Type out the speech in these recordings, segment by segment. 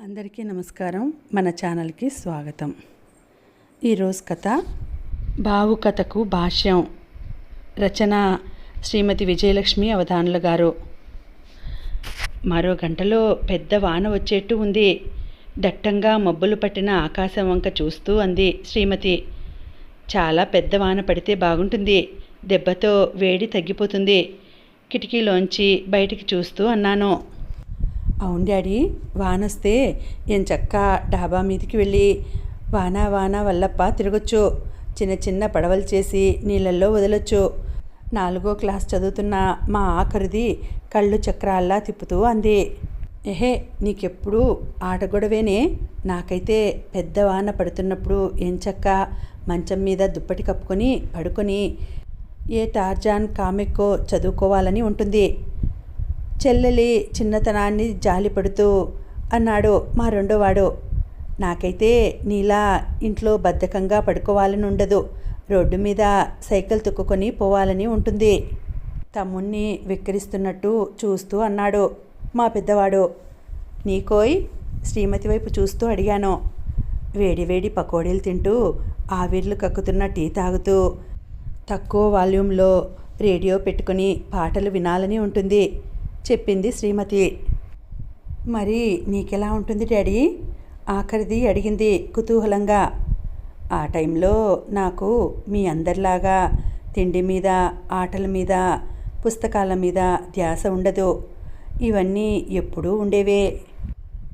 అందరికీ నమస్కారం. మన ఛానల్కి స్వాగతం. ఈరోజు కథ బావు కథకు భాష్యం. రచన శ్రీమతి విజయలక్ష్మి అవధానుల గారు. మరో గంటలో పెద్ద వాన వచ్చేట్టు ఉంది. దట్టంగా మబ్బులు పట్టిన ఆకాశం వంక చూస్తూ అంది శ్రీమతి. చాలా పెద్ద వాన పడితే బాగుంటుంది. దెబ్బతో వేడి తగ్గిపోతుంది. కిటికీలోంచి బయటికి చూస్తూ అన్నాను. అవును డాడీ వానొస్తే ఏం చక్క డాబా మీదకి వెళ్ళి వాన వాన వల్లప్ప తిరగొచ్చు. చిన్న చిన్న పడవలు చేసి నీళ్ళల్లో వదలొచ్చు. నాలుగో క్లాస్ చదువుతున్న మా ఆఖరిది కళ్ళు చక్రాల్లా తిప్పుతూ అంది. ఎహే నీకెప్పుడు ఆట గొడవేనే? నాకైతే పెద్ద వాన పడుతున్నప్పుడు ఏం చక్క? మంచం మీద దుప్పటి కప్పుకొని పడుకొని ఏ టార్జాన్ కామెక్కో చదువుకోవాలని ఉంటుంది. చెల్లెలి చిన్నతనాన్ని జాలిపడుతూ అన్నాడు మా రెండోవాడు నాకైతే నీలా ఇంట్లో బద్ధకంగా పడుకోవాలని ఉండదు. రోడ్డు మీద సైకిల్ తొక్కుకొని పోవాలని ఉంటుంది. తమ్ముణ్ణి వెక్కిరిస్తున్నట్టు చూస్తూ అన్నాడు మా పెద్దవాడు. నీకోయ్ శ్రీమతి వైపు చూస్తూ అడిగాను. వేడివేడి పకోడీలు తింటూ ఆవిర్లు కక్కుతున్న టీ తాగుతూ తక్కువ వాల్యూమ్లో రేడియో పెట్టుకుని పాటలు వినాలని ఉంటుంది. చెప్పింది శ్రీమతి. మరి నీకెలా ఉంటుంది డాడీ? ఆఖరిది అడిగింది కుతూహలంగా. ఆ టైంలో నాకు మీ అందరిలాగా తిండి మీద ఆటల మీద పుస్తకాల మీద ధ్యాస ఉండదు. ఇవన్నీ ఎప్పుడూ ఉండేవే.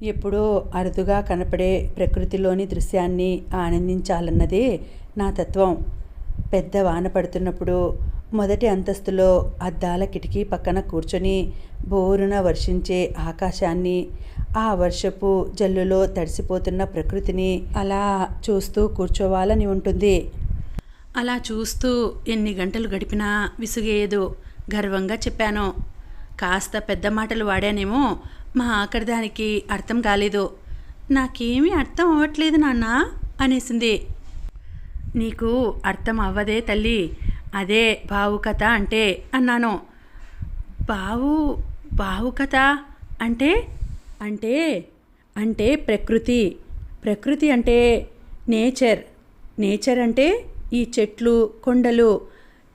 ఎప్పుడో అరుదుగా కనపడే ప్రకృతిలోని దృశ్యాన్ని ఆనందించాలన్నదే నా తత్వం. పెద్ద వాన పడుతున్నప్పుడు మొదటి అంతస్తులో అద్దాల కిటికీ పక్కన కూర్చొని బోరున వర్షించే ఆకాశాన్ని ఆ వర్షపు జల్లులో తడిసిపోతున్న ప్రకృతిని అలా చూస్తూ కూర్చోవాలని ఉంటుంది. అలా చూస్తూ ఎన్ని గంటలు గడిపినా విసుగేయదు గర్వంగా చెప్పాను. కాస్త పెద్ద మాటలు వాడానేమో మా ఆఖరిదానికి అర్థం కాలేదు. నాకేమీ అర్థం అవ్వట్లేదు నాన్న అనేసింది. నీకు అర్థం అవ్వదే తల్లి. అదే బావు కథ అంటే అన్నాను. బావు బావు కథ అంటే అంటే అంటే ప్రకృతి. ప్రకృతి అంటే నేచర్. నేచర్ అంటే ఈ చెట్లు కొండలు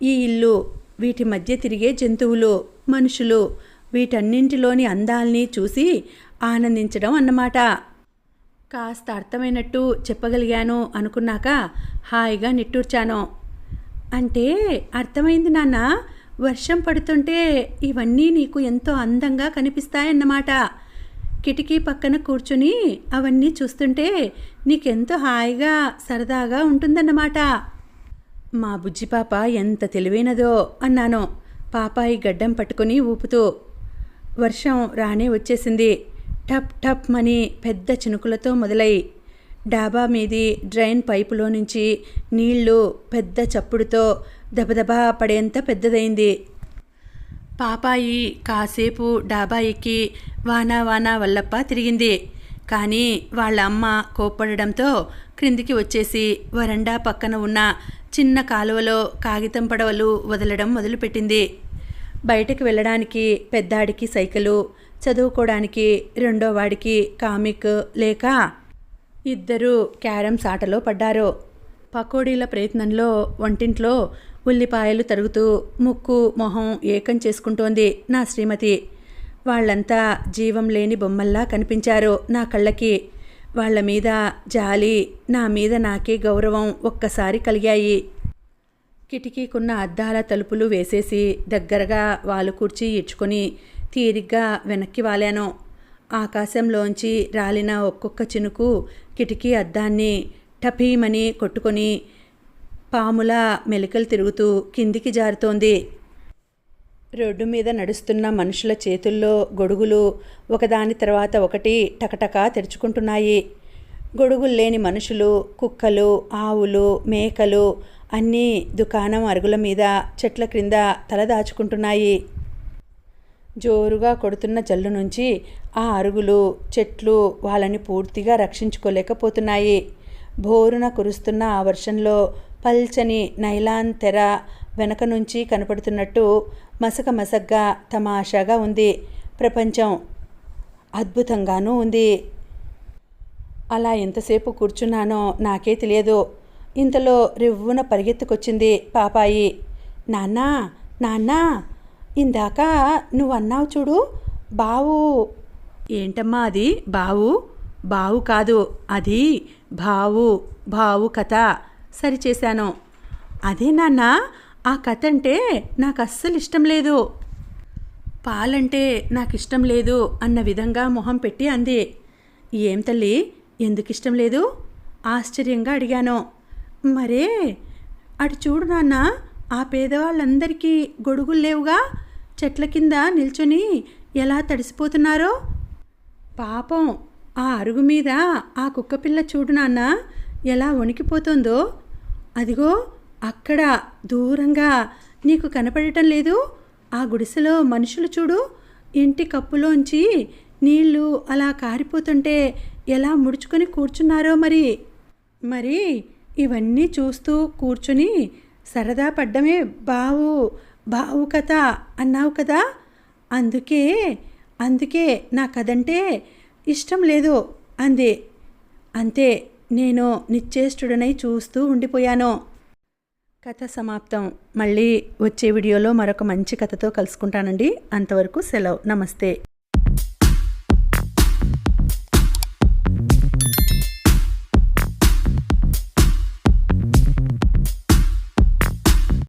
ఈ ఇల్లు వీటి మధ్య తిరిగే జంతువులు మనుషులు వీటన్నింటిలోని అందాల్ని చూసి ఆనందించడం అన్నమాట. కాస్త అర్థమైనట్టు చెప్పగలిగాను అనుకున్నాక హాయిగా నిట్టూర్చాను. అంటే అర్థమైంది నాన్న వర్షం పడుతుంటే ఇవన్నీ నీకు ఎంతో అందంగా కనిపిస్తాయన్నమాట. కిటికీ పక్కన కూర్చుని అవన్నీ చూస్తుంటే నీకెంతో హాయిగా సరదాగా ఉంటుందన్నమాట. మా బుజ్జి పాప ఎంత తెలివైనదో అన్నాను. పాపాయి గడ్డం పట్టుకుని ఊపుతూ వర్షం రానే వచ్చేసింది. టప్ టప్ మని పెద్ద చినుకులతో మొదలై డాబా మీది డ్రైన్ పైపులో నుంచి నీళ్ళు పెద్ద చప్పుడుతో దబదబా పడేంత పెద్దదైంది. పాపాయి కాసేపు డాబా ఎక్కి వానా వానా వల్లప్ప తిరిగింది. కానీ వాళ్ళ అమ్మ కోప్పడడంతో క్రిందికి వచ్చేసి వరండా పక్కన ఉన్న చిన్న కాలువలో కాగితం పడవలు వదలడం మొదలుపెట్టింది. బయటకు వెళ్ళడానికి పెద్దాడికి సైకిలు చదువుకోవడానికి రెండో వాడికి కామిక్ లేక ఇద్దరు క్యారమ్స్ ఆటలో పడ్డారు. పకోడీల ప్రయత్నంలో వంటింట్లో ఉల్లిపాయలు తరుగుతూ ముక్కు మొహం ఏకం చేసుకుంటోంది నా శ్రీమతి. వాళ్ళంతా జీవం లేని బొమ్మల్లా కనిపించారు నా కళ్ళకి. వాళ్ళ మీద జాలి నా మీద నాకే గౌరవం ఒక్కసారి కలిగాయి. కిటికీకున్న అద్దాల తలుపులు వేసేసి దగ్గరగా వాళ్ళు కూర్చి ఇడ్చుకొని తీరిగ్గా వెనక్కి వాలాను. ఆకాశంలోంచి రాలిన ఒక్కొక్క చినుకు కిటికీ అద్దాన్ని టపీమని కొట్టుకొని పాముల మెలికలు తిరుగుతూ కిందికి జారుతోంది. రోడ్డు మీద నడుస్తున్న మనుషుల చేతుల్లో గొడుగులు ఒకదాని తర్వాత ఒకటి టకటకా తెరుచుకుంటున్నాయి. గొడుగులు లేని మనుషులు కుక్కలు ఆవులు మేకలు అన్నీ దుకాణం అరుగుల మీద చెట్ల క్రింద తలదాచుకుంటున్నాయి జోరుగా కొడుతున్న జల్లు నుంచి ఆ అరుగులు చెట్లు వాళ్ళని పూర్తిగా రక్షించుకోలేకపోతున్నాయి. బోరున కురుస్తున్న ఆ వర్షంలో పల్చని నైలాన్ తెర వెనక నుంచి కనపడుతున్నట్టు మసక మసగ్గా తమాషాగా ఉంది. ప్రపంచం అద్భుతంగానూ ఉంది. అలా ఎంతసేపు కూర్చున్నానో నాకే తెలియదు. ఇంతలో రివ్వున పరిగెత్తుకొచ్చింది పాపాయి. నాన్నా నాన్నా ఇందాక నువ్వు అన్నావు చూడు బావు. ఏంటమ్మా అది? బావు? బావు కాదు అది బావు బావు కథ. సరిచేశాను. అదే నాన్న ఆ కథ అంటే నాకు అస్సలు ఇష్టం లేదు. పాలంటే నాకు ఇష్టం లేదు అన్న విధంగా మొహం పెట్టి అంది. ఏం తల్లి? ఎందుకు ఇష్టం లేదు? ఆశ్చర్యంగా అడిగాను. మరే అటు చూడు నాన్న ఆ పేదవాళ్ళందరికీ గొడుగులు లేవుగా? చెట్ల కింద నిల్చొని ఎలా తడిసిపోతున్నారో? పాపం ఆ అరుగు మీద ఆ కుక్కపిల్ల చూడు నాన్న ఎలా వణికిపోతుందో. అదిగో అక్కడ దూరంగా నీకు కనపడటం లేదు? ఆ గుడిసెలో మనుషులు చూడు ఇంటి కప్పులోంచి నీళ్ళు అలా కారిపోతుంటే ఎలా ముడుచుకొని కూర్చున్నారో మరి? మరి ఇవన్నీ చూస్తూ కూర్చుని సరదా పడ్డమే బావు బావు కథ అన్నావు కదా? అందుకే అందుకే నా కథంటే ఇష్టం లేదు అంది. అంతే నేను నిశ్చేష్టుడనై చూస్తూ ఉండిపోయాను. కథ సమాప్తం. మళ్ళీ వచ్చే వీడియోలో మరొక మంచి కథతో కలుసుకుంటానండి. అంతవరకు సెలవు. నమస్తే.